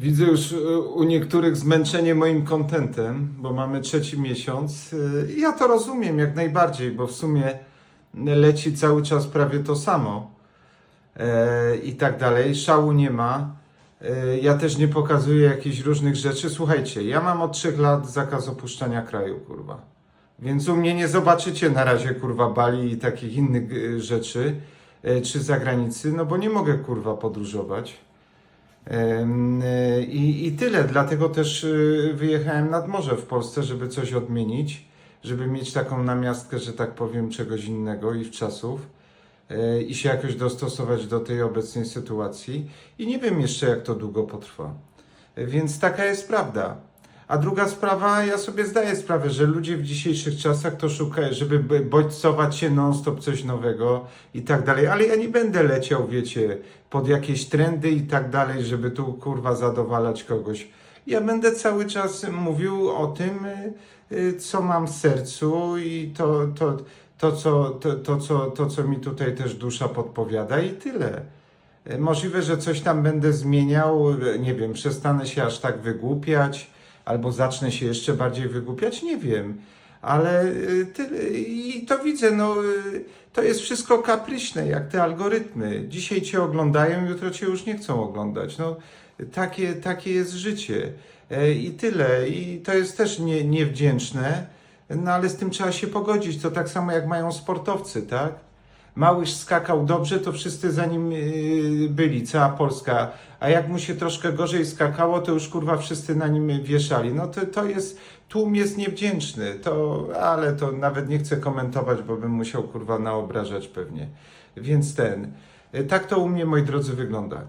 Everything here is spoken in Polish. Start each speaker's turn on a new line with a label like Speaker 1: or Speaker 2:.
Speaker 1: Widzę już e, u niektórych zmęczenie moim kontentem, bo mamy trzeci miesiąc. I Ja to rozumiem jak najbardziej, bo w sumie leci cały czas prawie to samo e, i tak dalej. Szału nie ma. E, Ja też nie pokazuję jakichś różnych rzeczy. Słuchajcie, ja mam od trzech lat zakaz opuszczania kraju, kurwa. Więc u mnie nie zobaczycie na razie, kurwa, Bali i takich innych e, rzeczy, e, czy zagranicy, no bo nie mogę, kurwa, podróżować. E, I, I tyle, dlatego też e, wyjechałem nad morze w Polsce, żeby coś odmienić, żeby mieć taką namiastkę, że tak powiem, czegoś innego i w czasów e, i się jakoś dostosować do tej obecnej sytuacji. I nie wiem jeszcze, jak to długo potrwa. E, Więc taka jest prawda. A druga sprawa, ja sobie zdaję sprawę, że ludzie w dzisiejszych czasach to szukają, żeby bodźcować się non-stop coś nowego i tak dalej, ale ja nie będę leciał, wiecie, pod jakieś trendy i tak dalej, żeby tu kurwa zadowalać kogoś. Ja będę cały czas mówił o tym, y, y, co mam w sercu i to, to, to, co, to, to, co, to, co mi tutaj też dusza podpowiada i tyle. E, Możliwe, że coś tam będę zmieniał, e, nie wiem, przestanę się aż tak wygłupiać, albo zacznę się jeszcze bardziej wygłupiać, nie wiem. Ale e, tyle. I to widzę, no e, to jest wszystko kapryśne, jak te algorytmy. Dzisiaj cię oglądają, jutro cię już nie chcą oglądać. No, takie, takie jest życie. E, I tyle. I to jest też nie, niewdzięczne, no ale z tym trzeba się pogodzić. To tak samo jak mają sportowcy, tak? Małyż skakał dobrze, to wszyscy za nim yy, byli, cała Polska. A jak mu się troszkę gorzej skakało, to już kurwa wszyscy na nim wieszali. No to, to jest, tłum jest niewdzięczny, to, ale to nawet nie chcę komentować, bo bym musiał kurwa naobrażać pewnie. Więc ten, y, tak to u mnie, moi drodzy, wygląda.